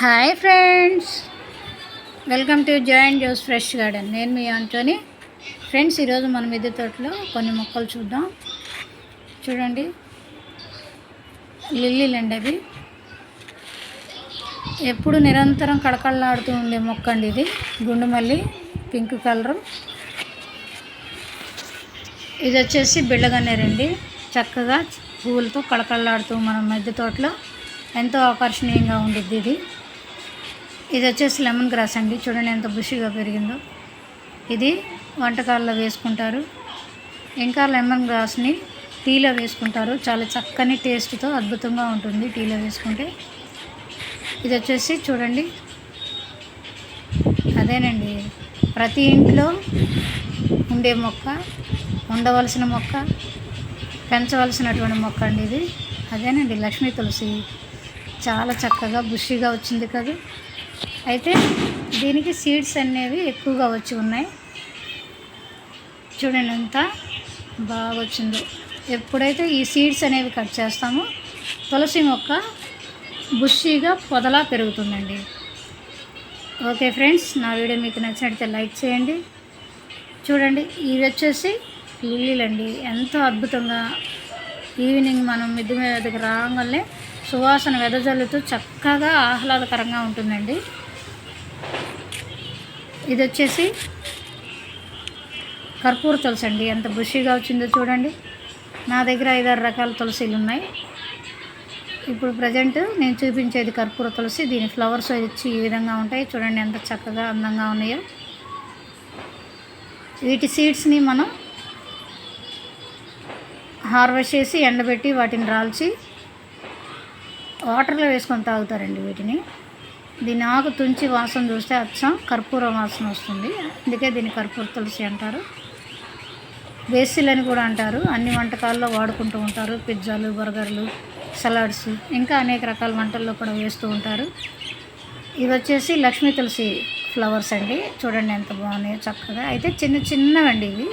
Hi friends. Welcome to joint Jose fresh garden. నేను మీ Antony friends ఈరోజు మన మిద్దె తోటలో కొన్ని మొక్కలు చూద్దాం. చూడండి. లిల్లీలండి అవి ఎప్పుడు నిరంతరం కడకళ్ళాడుతూ ఉండే మొక్క అండి ఇది. గుండుమల్లి పింక్ కలరు. ఇది వచ్చేసి బిళ్ళగన్నేరండి చక్కగా పువ్వులతో కళకళలాడుతూ మన మధ్య తోటలో ఎంతో ఆకర్షణీయంగా ఉండిద్ది ఇది. ఇది వచ్చేసి లెమన్ గ్రాస్ అండి. చూడండి ఎంత బుషిగా పెరిగిందో. ఇది వంటకాల్లో వేసుకుంటారు. ఇంకా లెమన్ గ్రాస్ని టీలో వేసుకుంటారు. చాలా చక్కని టేస్ట్తో అద్భుతంగా ఉంటుంది టీలో వేసుకుంటే. ఇది వచ్చేసి చూడండి. అదేనండి. ప్రతి ఇంట్లో ఉండే మొక్క ఉండవలసిన మొక్క పెంచవలసినటువంటి మొక్క అండి ఇది. అదేనండి లక్ష్మీ తులసి. చాలా చక్కగా బుషిగా వచ్చింది కదా. అయితే దీనికి సీడ్స్ అనేవి ఎక్కువగా వచ్చి ఉన్నాయి. చూడండి అంత బాగా వచ్చిందో. ఎప్పుడైతే ఈ సీడ్స్ అనేవి కట్ చేస్తామో తులసి మొక్క బుషీగా పొదలా పెరుగుతుందండి. ఓకే ఫ్రెండ్స్ నా వీడియో మీకు నచ్చినట్లయితే లైక్ చేయండి. చూడండి ఇవి వచ్చేసి లిల్లీలండి. ఎంతో అద్భుతంగా ఈవినింగ్ మనం మిద్ది మీదకి రాగానే సువాసన వెదజల్లుతూ చక్కగా ఆహ్లాదకరంగా ఉంటుందండి. ఇది వచ్చేసి కర్పూర తులసి అండి. ఎంత బుషిగా వచ్చిందో చూడండి. నా దగ్గర ఐదారు రకాల తులసిలు ఉన్నాయి. ఇప్పుడు ప్రజెంట్ నేను చూపించేది కర్పూర తులసి. దీని ఫ్లవర్స్ వచ్చి ఈ విధంగా ఉంటాయి. చూడండి ఎంత చక్కగా అందంగా ఉన్నాయో. వీటి సీడ్స్ని మనం హార్వెస్ట్ చేసి ఎండబెట్టి వాటిని రాల్చి వాటర్లో వేసుకొని తాగుతారండి వీటిని. దీని ఆకు తుంచి వాసన చూస్తే అచ్చం కర్పూర వాసన వస్తుంది. అందుకే దీన్ని కర్పూర తులసి అంటారు. బేసిల్ అని కూడా అంటారు. అన్ని వంటకాల్లో వాడుకుంటూ ఉంటారు. పిజ్జాలు బర్గర్లు సలాడ్స్ ఇంకా అనేక రకాల వంటల్లో కూడా వేస్తూ ఉంటారు. ఇవి వచ్చేసి లక్ష్మీ తులసి ఫ్లవర్స్ అండి. చూడండి ఎంత బాగున్నాయో చక్కగా. అయితే చిన్న చిన్నవండి ఇవి.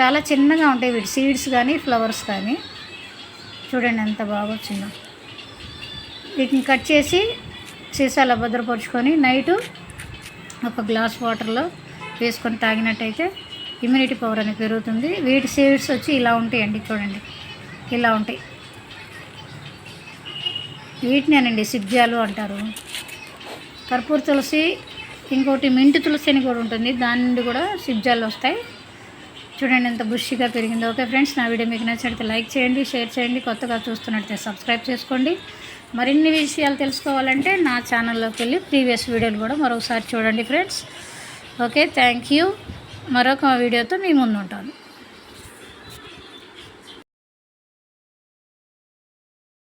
చాలా చిన్నగా ఉంటాయి వీటి సీడ్స్ కానీ ఫ్లవర్స్ కానీ. చూడండి ఎంత బాగా వచ్చిందో. వీటిని కట్ చేసి సీసాలో భద్రపరుచుకొని నైటు ఒక గ్లాస్ వాటర్లో వేసుకొని తాగినట్టయితే ఇమ్యూనిటీ పవర్ అనేది పెరుగుతుంది. వీటి సీడ్స్ వచ్చి ఇలా ఉంటాయండి చూడండి. ఇలా ఉంటాయి. వీటినేనండి సిబ్జాలు అంటారు. కర్పూర తులసి ఇంకోటి మింటి తులసి అని కూడా ఉంటుంది. దాని నుండి కూడా సిబ్జాలు వస్తాయి. చూడండి ఎంత బుష్గా పెరిగిందో. ఓకే ఫ్రెండ్స్ నా వీడియో మీకు నచ్చినట్లయితే లైక్ చేయండి షేర్ చేయండి. కొత్తగా చూస్తున్నట్లయితే సబ్స్క్రైబ్ చేసుకోండి. మరిన్ని విషయాలు తెలుసుకోవాలంటే నా ఛానల్లోకి వెళ్ళి ప్రీవియస్ వీడియోలు కూడా మరొకసారి చూడండి ఫ్రెండ్స్. Okay thank you. మరొక వీడియోతో మీ ముందు ఉంటాను